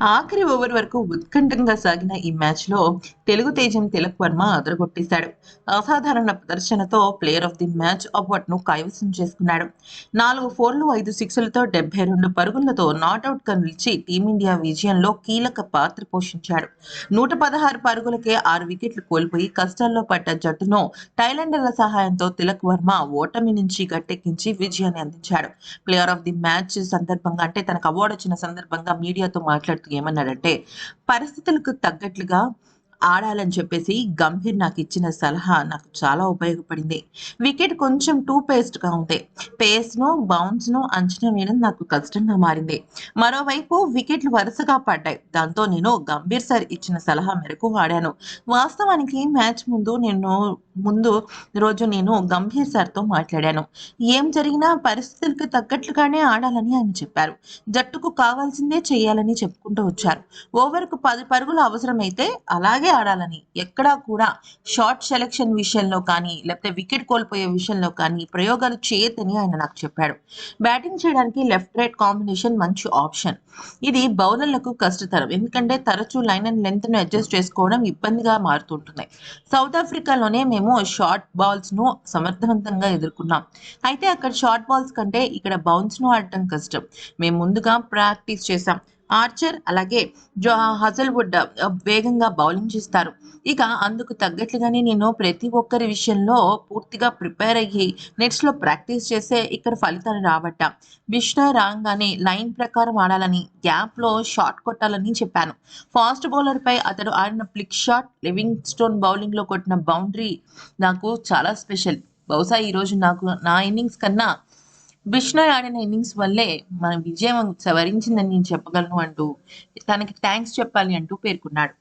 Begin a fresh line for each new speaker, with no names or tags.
ఆఖరి ఓవర్ వరకు ఉత్కంఠంగా సాగిన ఈ మ్యాచ్లో తెలుగు తేజం తిలక్ వర్మ అదరగొట్టేశాడు. అసాధారణ ప్రదర్శనతో ప్లేయర్ ఆఫ్ ది మ్యాచ్ అవార్డును కైవసం చేసుకున్నాడు. నాలుగు ఫోర్లు ఐదు సిక్స్లతో డెబ్బై రెండు పరుగులతో నాట్అవుట్గా నిలిచి టీమిండియా విజయంలో కీలక పాత్ర పోషించాడు. నూట పదహారు పరుగులకే ఆరు వికెట్లు కోల్పోయి కష్టాల్లో పడ్డ జట్టును టైలాండర్ల సహాయంతో తిలక్ వర్మ ఓటమి నుంచి గట్టెక్కించి విజయాన్ని అందించాడు. ప్లేయర్ ఆఫ్ ది మ్యాచ్ సందర్భంగా అంటే తనకు అవార్డు వచ్చిన సందర్భంగా మీడియాతో మాట్లాడుతూ ఏమన్నాడంటే పరిస్థితులకు తగ్గట్లుగా ఆడాలని చెప్పేసి గంభీర్ నాకు ఇచ్చిన సలహా నాకు చాలా ఉపయోగపడింది. వికెట్ కొంచెం టూ పేస్ట్గా ఉంది. పేస్ను బౌన్స్ను అంచనా వేయడం నాకు కష్టంగా మారింది. మరోవైపు వికెట్లు వరుసగా పడ్డాయి. దాంతో నేను గంభీర్ సార్ ఇచ్చిన సలహా మేరకు ఆడాను. వాస్తవానికి మ్యాచ్ ముందు నేను ముందు రోజు నేను గంభీర్ సార్తో మాట్లాడాను. ఏం జరిగినా పరిస్థితులకు తగ్గట్లుగానే ఆడాలని ఆయన చెప్పారు. జట్టుకు కావాల్సిందే చేయాలని చెప్పుకుంటూ వచ్చారు. ఓవర్కు పది పరుగులు అవసరమైతే అలాగే ఆడాలని ఎక్కడా కూడా షార్ట్ సెలెక్షన్ విషయంలో కానీ లేకపోతే వికెట్ కోల్పోయే విషయంలో కానీ ప్రయోగాలు చేయొద్దని ఆయన నాకు చెప్పాడు. బ్యాటింగ్ చేయడానికి లెఫ్ట్ రైట్ కాంబినేషన్ మంచి ఆప్షన్. ఇది బౌలర్లకు కష్టతరం. ఎందుకంటే తరచూ లైన్ అండ్ లెంత్ను అడ్జస్ట్ చేసుకోవడం ఇబ్బందిగా మారుతుంటుంది సౌత్ ఆఫ్రికాలోనే మేము షార్ట్ బాల్స్ను సమర్థవంతంగా ఎదుర్కొన్నాం. అయితే అక్కడ షార్ట్ బాల్స్ కంటే ఇక్కడ బౌన్స్ను ఆడటం కష్టం. మేము ముందుగా ప్రాక్టీస్ చేసాం ఆర్చర్ అలాగే జో హజల్వుడ్ వేగంగా బౌలింగ్ చేస్తారు. ఇక అందుకు తగ్గట్లుగానే నేను ప్రతి ఒక్కరి విషయంలో పూర్తిగా ప్రిపేర్ అయ్యి నెట్స్లో ప్రాక్టీస్ చేసే ఇక్కడ ఫలితాలు రాబట్ట బిష్నా రాగానే లైన్ ప్రకారం ఆడాలని గ్యాప్లో షాట్ కొట్టాలని చెప్పాను. ఫాస్ట్ బౌలర్పై అతడు ఆడిన ఫ్లిక్ షాట్ లివింగ్ స్టోన్ బౌలింగ్లో కొట్టిన బౌండరీ నాకు చాలా స్పెషల్. బహుశా ఈరోజు నాకు నా ఇన్నింగ్స్ కన్నా బిష్ణోయ్ ఆడిన ఇన్నింగ్స్ వల్లే మన విజయం సవరించిందని నేను చెప్పగలను అంటూ తనకి థ్యాంక్స్ చెప్పాలి అంటూ పేర్కొన్నాడు.